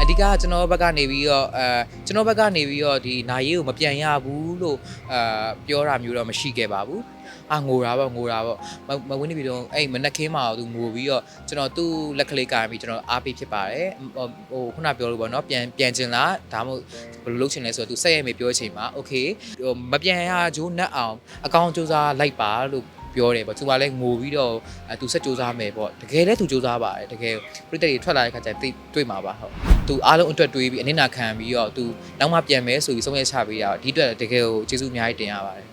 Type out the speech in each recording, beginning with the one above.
အဓိကကျွန်တော်ဘက်ကနေပြီးတော့အဲကျွန်တော်ဘက်ကနေပြီးတော့ဒီနာရေးကိုမပြန်ရဘူးလို့အာပြောတာမျိုးတော့မရှိခဲ့ပါဘူးအာငိုတာပေါ့ငိုတာပေါ့မမဝင်းနေပြီးတော့အဲ့မနက်ခင်းမှာသူငိုပြီးတော့ကျွန်တော်သူ့လက်ကလေးကင်ပြီးကျွန်တော်အားပေးဖြစ်ပါတယ်ဟိုဟိုခုနပြောလို့ပေါ့နော်ပြန်ပြန်ကျင်လားဒါမှမဟုတ်ဘယ်လိုလုပ်ချင်လဲဆိုတော့သူဆက်ရမယ်ပြောချင်မှာโอเคဟိုမပြန်ရဂျိုးနတ်အောင်အကောင့်စူးစမ်းလိုက်ပါလို့ပြောတယ်ပေါ့သူကလည်းငိုပြီးတော့အဲသူဆက်စူးစမ်းမယ်ပေါ့တကယ်လည်းသူစူးစမ်းပါတယ်တကယ်ပြိတ္တတွေထွက်လာတဲ့ခါကျရင်သိတွေ့မှာပါဟုတ် သူအားလုံးအတွက်တွေးပြီးအနစ်နာခံပြီးတော့သူနောက်မှပြန်မယ်ဆိုပြီးဆုံးဖြတ်ချပေးတာဒီအတွက်တကယ်ကိုကျေးဇူးအများကြီးတင်ရပါတယ်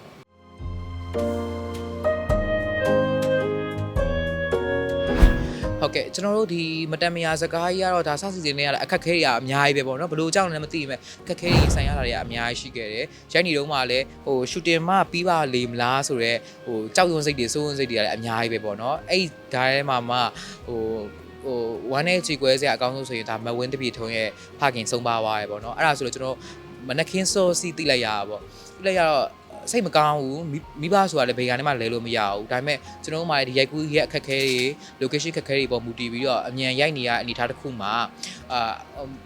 ဟုတ်ကဲ့ကျွန်တော်တို့ဒီမတန်မယာစကားကြီးကတော့ဒါစစီစဉ်နေရတာအခက်အခဲတွေကအများကြီးပဲပေါ့နော်ဘယ်လိုကြောင့်လဲမသိဘူးမဲ့အခက်အခဲတွေဆိုင်ရတာတွေကအများကြီးရှိခဲ့တယ်ရိုက်နေတော့မှလည်းဟိုရှူတင်မှပြီးပါလေမလားဆိုတော့ဟိုကြောက်ရွံ့စိတ်တွေစိုးရွံ့စိတ်တွေကလည်းအများကြီးပဲပေါ့နော်အဲ့ဒါထဲမှာမှဟို ဟိုဝမ်းနဲ့ချီကွဲစရာအကောင်းဆုံးဆိုရင်ဒါမဝင်းတပြေထုံးရဲ့ဖခင်ဆုံးပါသွားရပေါ့နော်အဲ့ဒါဆိုလို့ကျွန်တော်မနက်ခင်းစောစီတိလိုက်ရတာပေါ့တိလိုက်ရတော့စိတ်မကောင်းဘူးမိမိဘဆိုတာလည်းဘေကနေမှလဲလို့မရဘူးဒါပေမဲ့ကျွန်တော်တို့မှဒီရိုက်ကူးရဲ့အခက်အခဲတွေ location ခက်ခဲတွေပေါ်မူတည်ပြီးတော့အမြန်ရိုက်နေရအနေအထားတစ်ခုမှာအာ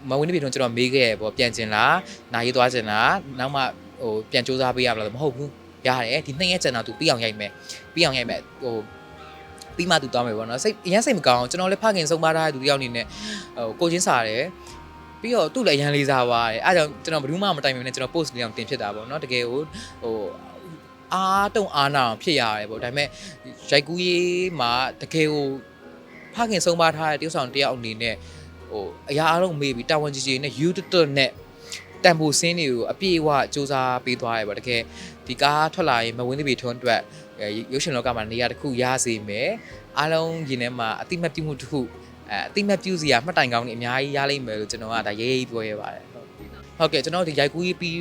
မဝင်းနေပြီတော့ကျွန်တော်မေးခဲ့ရပေါ့ပြန်ကျင်လားနာရေးသွားကျင်လားနောက်မှဟိုပြန်စူးစမ်းပေးရမလားမဟုတ်ဘူးရတယ်ဒီနှစ်ရက်ကျန်တော့သူပြီးအောင်ရိုက်မယ်ပြီးအောင်ရိုက်မယ်ဟို ပြီးမှသူသွားမယ်ပေါ့နော်စိတ်အရင်စိတ်မကောင်းကျွန်တော်လည်းဖခင်ဆုံးပါထားတဲ့သူတယောက်အနေနဲ့ဟိုကိုချင်းစားတယ်ပြီးတော့သူ့လည်းအရန်လေးစားသွားတယ်အဲဒါကြောင့်ကျွန်တော်ဘယ်သူမှမတိုင်ပင်နဲ့ကျွန်တော် post လေးအောင်တင်ဖြစ်တာပေါ့နော်တကယ်ကိုဟိုအားတုံအားနာအောင်ဖြစ်ရတယ်ပေါ့ဒါပေမဲ့ရိုက်ကူးရေးမှာတကယ်ကိုဖခင်ဆုံးပါထားတဲ့တယောက်ဆောင်တယောက်အနေနဲ့ဟိုအရာအလုံးမေးပြီးတာဝန်ကြီးကြီးနဲ့ you တွတ်နဲ့တန်ဖိုးစင်းတွေကိုအပြည့်အဝစူးစမ်းပေးသွားတယ်ပေါ့တကယ်ဒီကားထွက်လာရင်မဝင်းသီးပေထွန်းအတွက် ရုပ်ရှင်လောကမှာနေရာတစ်ခုရစေမယ်အားလုံးရင်ထဲမှာအတိမတ်ပြုမှုတစ်ခုအဲအတိမတ်ပြုစီရမှတ်တိုင်ကောင်းနေအများကြီးရလိမ့်မယ်လို့ကျွန်တော်ကဒါရေးရေးပြောရပါတယ်ဟုတ်ကဲ့ကျွန်တော်ဒီရိုက်ကူးပြီး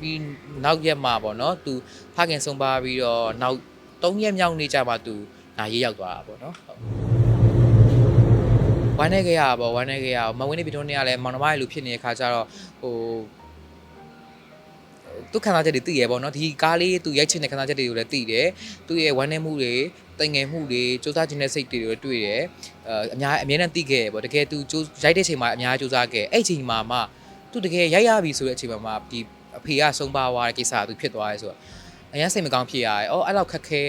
ပြီးနောက်ရက်မှာပေါ့နော်သူဖခင်ဆုံးပါပြီးတော့နောက်3ရက်မြောက်နေကြမှာသူဒါရေးရောက်သွားတာပေါ့နော်ဟုတ်ဝမ်းနေကြရပါဘောဝမ်းနေကြရမဝင်းနေပြီတော့နေရလဲမောင်နှမရဲ့လူဖြစ်နေတဲ့ခါကျတော့ဟို သူခံစားချက်တွေသိရပေါ့နော်ဒီကားလေးသူရိုက်ချင်တဲ့ခံစားချက်တွေကိုလည်းသိတယ်သူရဲ့ဝမ်းနေမှုတွေတိုင်ငယ်မှုတွေစူးစမ်းခြင်းတဲ့စိတ်တွေတွေတွေ့တယ်အဲအများအများနဲ့သိခဲ့ရပေါ့တကယ်သူစူးရိုက်တဲ့ချိန်မှာအများစူးစမ်းခဲ့အဲ့ချိန်မှာမှသူတကယ်ရိုက်ရပြီဆိုတဲ့အချိန်မှာမှဒီအဖေကဆုံးပါသွားတဲ့ကိစ္စကသူဖြစ်သွားရဲဆိုတော့အရင်စိတ်မကောင်းဖြစ်ရတယ်။အော်အဲ့လောက်ခက်ခဲ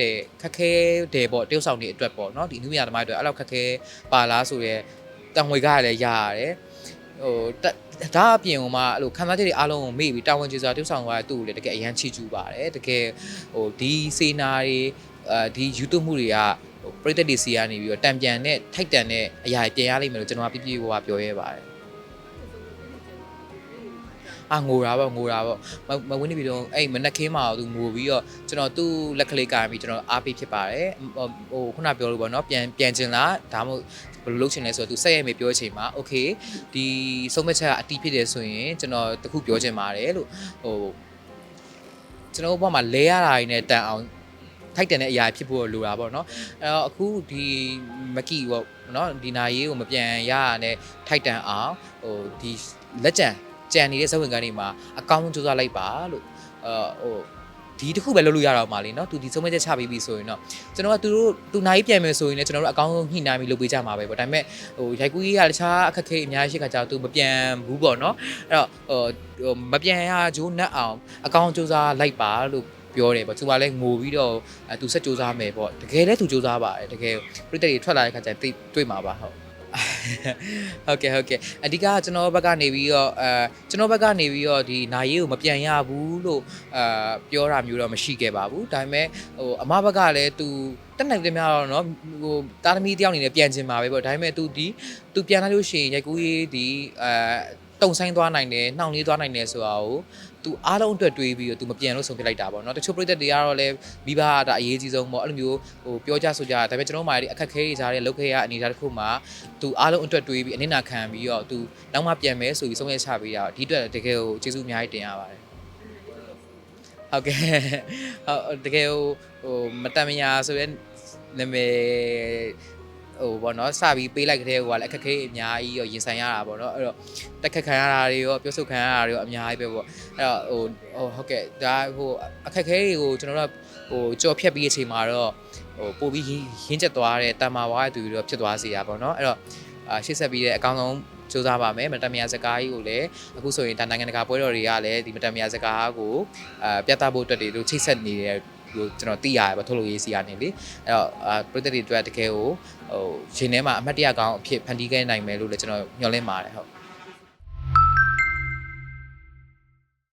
တယ်ခက်ခဲတယ်ပေါ့တရုတ်ဆောင်တွေအတွက်ပေါ့နော်ဒီနုမြာသမားတွေအတွက်အဲ့လောက်ခက်ခဲပါလားဆိုရဲတံငွေကလည်းရရတယ်။ ဟိုဒါအပြင်ဟိုမှာအဲ့လိုခံစားချက်တွေအားလုံးကိုမေ့ပြီးတာဝန်ကျေစွာတရုတ်ဆောင်သွားတဲ့သူ့ကိုလည်းတကယ်အရန်ချီကျူးပါတယ်။တကယ်ဟိုဒီစေနာတွေအဲဒီ YouTube မှုတွေကဟိုပရိသတ်တွေစီကနေပြီးတော့တံပြန်နဲ့ထိုက်တန်တဲ့အရာတွေပြင်ရလိမ့်မယ်လို့ကျွန်တော်ကပြပြဝဝပြောရဲပါတယ်။ အာငိုတာပေါ့ငိုတာပေါ့မဝင်းနေပြီတော့အဲ့မနက်ခင်းမှာသူငိုပြီးတော့ကျွန်တော်သူ့လက်ကလေးကာပြီးကျွန်တော်အားပေးဖြစ်ပါတယ်ဟိုခုနပြောလို့ပေါ့နော်ပြန်ပြန်ချင်လားဒါမှမဟုတ်ဘယ်လိုလုပ်ချင်လဲဆိုတော့သူဆက်ရမယ်ပြောချင်ပါ okay ဒီဆုံးမချက်ကအတီးဖြစ်တယ်ဆိုရင်ကျွန်တော်တခုပြောချင်ပါတယ်လို့ဟိုကျွန်တော်ဘောမှာလဲရတာတွေနဲ့တန်အောင်ထိုက်တန်တဲ့အရာဖြစ်ဖို့လိုတာပေါ့နော်အဲတော့အခုဒီမကီပေါ့နော်ဒီနာရီကိုမပြန်ရရနဲ့ထိုက်တန်အောင်ဟိုဒီလက်ကြံ ကြံနေတဲ့ဇဝင်ကန်းတွေမှာအကောင်းဆုံးစူးစမ်းလိုက်ပါလို့အဲဟိုဒီတစ်ခုပဲလုပ်လို့ရတော့မှာလीเนาะသူဒီဆုံးမချက်ချပြီးပြီဆိုရင်တော့ကျွန်တော်ကသူတို့သူနိုင်ပြန်မယ်ဆိုရင်လည်းကျွန်တော်တို့အကောင်းဆုံးညှိနှိုင်းပြီးလုပ်ပေးကြမှာပဲပေါ့ဒါပေမဲ့ဟိုရိုက်ကူးကြီးကတခြားအခက်အခဲအများကြီးရှိခါကျတော့သူမပြန်ဘူးပေါ့เนาะအဲ့တော့ဟိုမပြန်ရဂျိုးနတ်အောင်အကောင်းစူးစမ်းလိုက်ပါလို့ပြောတယ်ပေါ့သူကလည်းငိုပြီးတော့အဲသူဆက်စူးစမ်းမယ်ပေါ့တကယ်လည်းသူစူးစမ်းပါတယ်တကယ်ပြိတ္တတွေထွက်လာတဲ့ခါကျရင်သိတွေ့မှာပါဟုတ် ဟုတ်ကဲ့ဟုတ်ကဲ့အဓိကကျွန်တော်ဘက်ကနေပြီးတော့အဲကျွန်တော်ဘက်ကနေပြီးတော့ဒီနာရေးကိုမပြန်ရဘူးလို့အာပြောတာမျိုးတော့မရှိခဲ့ပါဘူးဒါပေမဲ့ဟိုအမဘက်ကလည်းသူတက်နိုင်တယ်များတော့เนาะဟိုတာသမီတယောက်အနေနဲ့ပြန်ကျင်ပါပဲပေါ့ဒါပေမဲ့ तू ဒီ तू ပြန်လာလို့ရှိရင်ရိုက်ကူးရေးဒီအဲ တုံဆိုင်သွားနိုင်တယ်နှောင့်နှေးသွားနိုင်တယ်ဆိုတာကို तू အားလုံးအတွက်တွေးပြီးတော့ तू မပြန်လို့ဆုံးဖြတ်လိုက်တာပေါ့နော်တချို့ပြည်သက်တွေကတော့လည်းမိဘကဒါအရေးကြီးဆုံးပေါ့အဲ့လိုမျိုးဟိုပြောကြဆိုကြဒါပေမဲ့ကျွန်တော်တို့မှာဒီအခက်ခဲတွေကြားတဲ့လောက်ခဲရအနေအထားတစ်ခုမှာ तू အားလုံးအတွက်တွေးပြီးအနစ်နာခံပြီးတော့ तू နောက်မှပြန်မယ်ဆိုပြီးဆုံးဖြတ်ချပေးတာဒီအတွက်တကယ်ကိုကျေးဇူးအများကြီးတင်ရပါတယ်ဟုတ်ကဲ့ဟုတ်တကယ်ဟိုမတန်မညာဆိုရဲနာမည် ဟိုဘောနော်စပြီးပေးလိုက်တဲ့ဟိုကလည်းအခက်ခဲအများကြီးရောရင်ဆိုင်ရတာပေါ့နော်အဲ့တော့တက်ခက်ခံရတာတွေရောပြောဆုတ်ခံရတာတွေရောအများကြီးပဲပေါ့အဲ့တော့ဟိုဟိုဟုတ်ကဲ့ဒါဟိုအခက်ခဲတွေကိုကျွန်တော်တို့ဟိုကြော်ဖြတ်ပြီးအချိန်မှာတော့ဟိုပို့ပြီးရင်းချက်သွားတဲ့တန်မာဝါတဲ့သူတွေတော့ဖြစ်သွားစေရပါပေါ့နော်အဲ့တော့အာရှေ့ဆက်ပြီးတဲ့အကောင်းဆုံးစူးစမ်းပါမယ်မတမယာစကားကြီးကိုလည်းအခုဆိုရင်ဒါနိုင်ငံတကာပွဲတော်တွေကလည်းဒီမတမယာစကားကိုအာပြသဖို့အတွက်တွေတို့ချိတ်ဆက်နေတဲ့ဟို ကျွန်တော်သိရတယ်ပေါ့ထုတ်လို့ရေးစီကနေလေအဲ့တော့အာပရိသတ်တွေအတွက်တကယ်ကိုဟိုရှင်ထဲမှာအမှတ်တရကောင်းအဖြစ်ဖန်တီးခဲ့နိုင်မယ်လို့လည်းကျွန်တော်ညွှန်လင့်ပါတယ်ဟုတ်